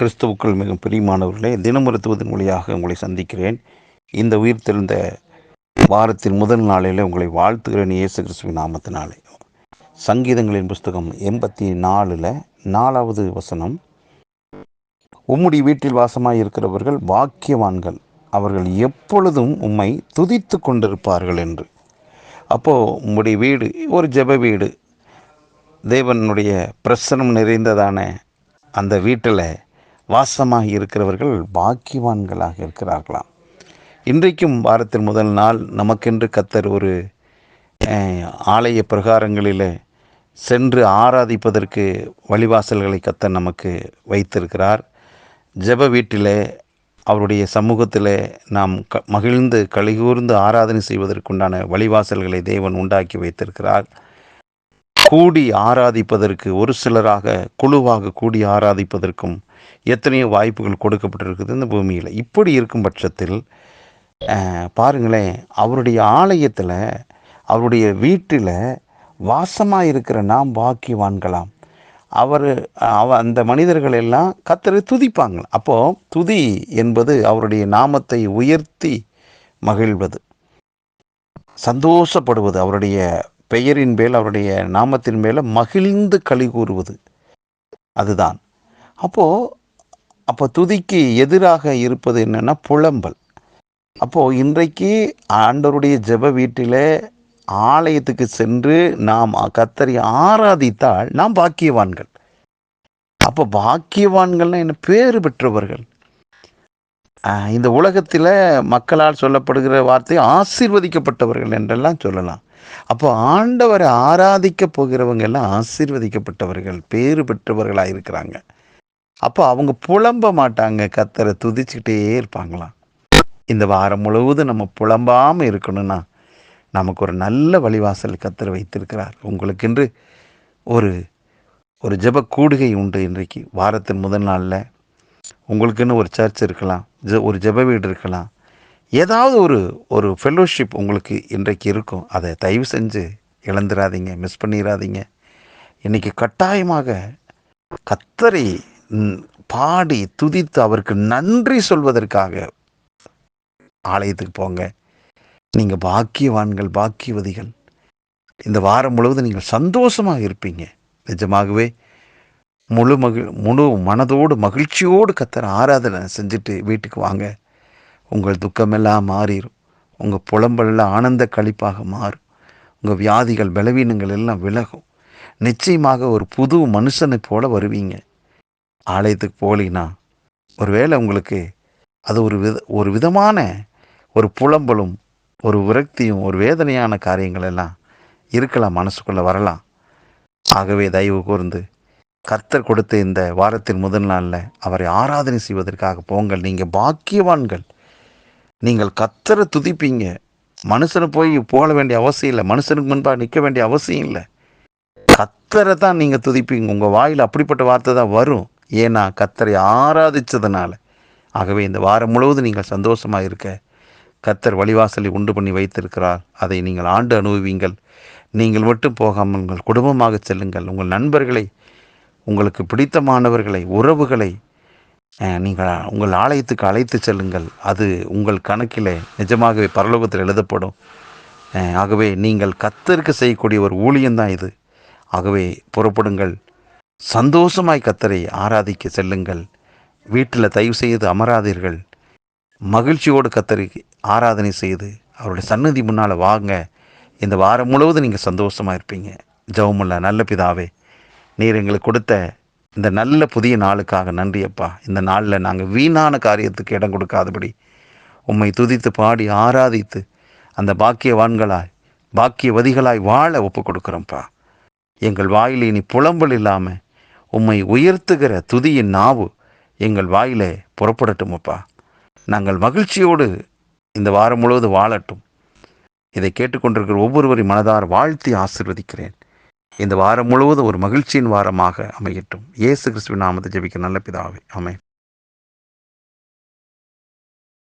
கிறிஸ்துவுக்குள் மிகவும் பிரியமானவர்களே தினமருத்துவத்தின் மொழியாக உங்களை சந்திக்கிறேன். இந்த உயிர் தெரிந்த வாரத்தின் முதல் நாளில் உங்களை வாழ்த்துகிறேன் இயேசு கிறிஸ்துவின் நாமத்தினாலே. சங்கீதங்களின் புஸ்தகம் எண்பத்தி நாலில் நாலாவது வசனம். உம்முடைய வீட்டில் வாசமாக இருக்கிறவர்கள் பாக்கியவான்கள். அவர்கள் எப்பொழுதும் உம்மை துதித்து கொண்டிருப்பார்கள் என்று. அப்போது உம்முடைய வீடு ஒரு ஜெப வீடு. தேவனுடைய பிரசனம் நிறைந்ததான அந்த வீட்டில் வாசமாக இருக்கிறவர்கள் பாக்கியவான்களாக இருக்கிறார்களாம். இன்றைக்கும் வாரத்தின் முதல் நாள் நமக்கென்று கத்தர் ஒரு ஆலய பிரகாரங்களில் சென்று ஆராதிப்பதற்கு வழிவாசல்களை கத்தர் நமக்கு வைத்திருக்கிறார். ஜெப வீட்டிலே அவருடைய சமூகத்தில் நாம் க மகிழ்ந்து கலிகூர்ந்து ஆராதனை செய்வதற்குண்டான வழிவாசல்களை தேவன் உண்டாக்கி வைத்திருக்கிறார். கூடி ஆராதிப்பதற்கு ஒரு சிலராக குழுவாக கூடி ஆராதிப்பதற்கும் எத்தனையோ வாய்ப்புகள் கொடுக்கப்பட்டிருக்குது இந்த பூமியில். இப்படி இருக்கும் பட்சத்தில் அஹ், பாருங்களேன் அவருடைய ஆலயத்தில் அவருடைய வீட்டில் வாசமாக இருக்கிற நாம் பாக்கியவான்களாம். அவர் அவ அந்த மனிதர்கள் எல்லாம் கத்தரை துதிப்பாங்களாம். அப்போது துதி என்பது அவருடைய நாமத்தை உயர்த்தி மகிழ்வது. சந்தோஷப்படுவது அவருடைய பெயரின் மேல் அவருடைய நாமத்தின் மேலே மகிழ்ந்து களி கூறுவது. அதுதான். அப்போது அப்போ துதிக்கு எதிராக இருப்பது என்னென்னா புலம்பல். அப்போது இன்றைக்கு ஆண்டவருடைய ஜெப வீட்டில் ஆலயத்துக்கு சென்று நாம் கத்தரை ஆராதித்தால் நாம் பாக்கியவான்கள். அப்போ பாக்கியவான்கள்னால் என்ன? பேறு பெற்றவர்கள். இந்த உலகத்தில் மக்களால் சொல்லப்படுகிற வார்த்தை ஆசீர்வதிக்கப்பட்டவர்கள் என்றெல்லாம் சொல்லலாம். அப்போ ஆண்டவரை ஆராதிக்க போகிறவங்க எல்லாம் ஆசீர்வதிக்கப்பட்டவர்கள் பேறு பெற்றவர்களாக இருக்கிறாங்க அப்போ அவங்க புலம்ப மாட்டாங்க. கத்தரை துதிச்சுக்கிட்டே இருப்பாங்களாம் இந்த வாரம் முழுவதும் நம்ம புலம்பாமல் இருக்கணும்னா நமக்கு ஒரு நல்ல வழிவாசல் கத்தர் வைத்திருக்கிறார். உங்களுக்கென்று ஒரு ஒரு ஜெப கூடுகை உண்டு இன்றைக்கு. வாரத்தின் முதல் நாளில் உங்களுக்குன்னு ஒரு சர்ச் இருக்கலாம். ஜெ- ஒரு ஜெப வீடு இருக்கலாம். ஏதாவது ஒரு ஒரு ஃபெல்லோஷிப் உங்களுக்கு இன்றைக்கு இருக்கும். அதை தயவு செஞ்சு இழந்துடாதீங்க மிஸ் பண்ணிடாதீங்க இன்றைக்கி கட்டாயமாக கத்தரை பாடி துதித்து அவருக்கு நன்றி சொல்வதற்காக ஆலயத்துக்கு போங்க. நீங்கள் பாக்கியவான்கள் பாக்கியவதிகள். இந்த வாரம் முழுவதும் நீங்கள் சந்தோஷமாக இருப்பீங்க. நிஜமாகவே முழு மகிழ் முழு மனதோடு மகிழ்ச்சியோடு கத்தர் ஆராதனை செஞ்சுட்டு வீட்டுக்கு வாங்க. உங்கள் துக்கமெல்லாம் மாறிடும் உங்கள் புலம்பெல்லாம் ஆனந்த கழிப்பாக மாறும். உங்கள் வியாதிகள் பலவீனங்கள் எல்லாம் விலகும். நிச்சயமாக ஒரு புது மனுஷனை போல வருவீங்க. ஆலயத்துக்கு போகலீங்கன்னா ஒருவேளை உங்களுக்கு அது ஒரு வித ஒரு விதமான ஒரு புலம்பலும் ஒரு விரக்தியும் ஒரு வேதனையான காரியங்கள் எல்லாம் இருக்கலாம் மனசுக்குள்ளே வரலாம். ஆகவே தயவு கூர்ந்து கர்த்தர் கொடுத்த இந்த வாரத்தின் முதல் நாளில் அவரை ஆராதனை செய்வதற்காக போங்கள். நீங்கள் பாக்கியவான்கள். நீங்கள் கத்தரை துதிப்பீங்க. மனுஷனை போய் போக வேண்டிய அவசியம் இல்லை. மனுஷனுக்கு முன்பாக நிற்க வேண்டிய அவசியம் இல்லை. கத்தரை தான் நீங்கள் துதிப்பீங்க. உங்கள் வாயில் அப்படிப்பட்ட வார்த்தை தான் வரும். ஏன்னா கத்தரை ஆராதித்ததுனால ஆகவே இந்த வாரம் முழுவதும் நீங்கள் சந்தோஷமாக இருக்க. கத்தர் வழிவாசலை உண்டு பண்ணி வைத்திருக்கிறார். அதை நீங்கள் ஆண்டு அனுபவிங்கள் நீங்கள் மட்டும் போகாமல் உங்கள் குடும்பமாக செல்லுங்கள். உங்கள் நண்பர்களை உங்களுக்கு பிடித்தமானவர்களை உறவுகளை நீங்கள் உங்கள் ஆலயத்துக்கு அழைத்து செல்லுங்கள். அது உங்கள் கணக்கில் நிஜமாகவே பரலோகத்தில் எழுதப்படும். ஆகவே நீங்கள் கத்தருக்கு செய்யக்கூடிய ஒரு ஊழியம்தான் இது. ஆகவே புறப்படுங்கள். சந்தோஷமாய் கத்தரை ஆராதிக்க செல்லுங்கள். வீட்டில் தயவு செய்து அமராதீர்கள். மகிழ்ச்சியோடு கத்தரை ஆராதனை செய்து அவருடைய சன்னதி முன்னால் வாங்க. இந்த வாரம் முழுவதும் நீங்கள் சந்தோஷமாக இருப்பீங்க. ஜெபமுள்ள நல்ல பிதாவே நீர் எங்களுக்கு கொடுத்த இந்த நல்ல புதிய நாளுக்காக நன்றி அப்பா. இந்த நாளில் நாங்கள் வீணான காரியத்துக்கு இடம் கொடுக்காதபடி உம்மை துதித்து பாடி ஆராதித்து அந்த பாக்கியவான்களாய் பாக்கியவதிகளாய் வாழ ஒப்பு கொடுக்குறோம்ப்பா எங்கள் வாயில் இனி புலம்பல் இல்லாமல் உம்மை உயர்த்துகிற துதியின் நாவு எங்கள் வாயிலே புறப்படட்டும் அப்பா நாங்கள் மகிழ்ச்சியோடு இந்த வாரம் முழுவதும் வாழட்டும். இதை கேட்டுக்கொண்டிருக்கிற ஒவ்வொருவரையும் மனதார் வாழ்த்தி ஆசிர்வதிக்கிறேன். இந்த வாரம் முழுவதும் ஒரு மகிழ்ச்சியின் வாரமாக அமையட்டும். இயேசு கிறிஸ்துவின் நாமத்தை ஜெபிக்க நல்ல பிதாவே. ஆமென்.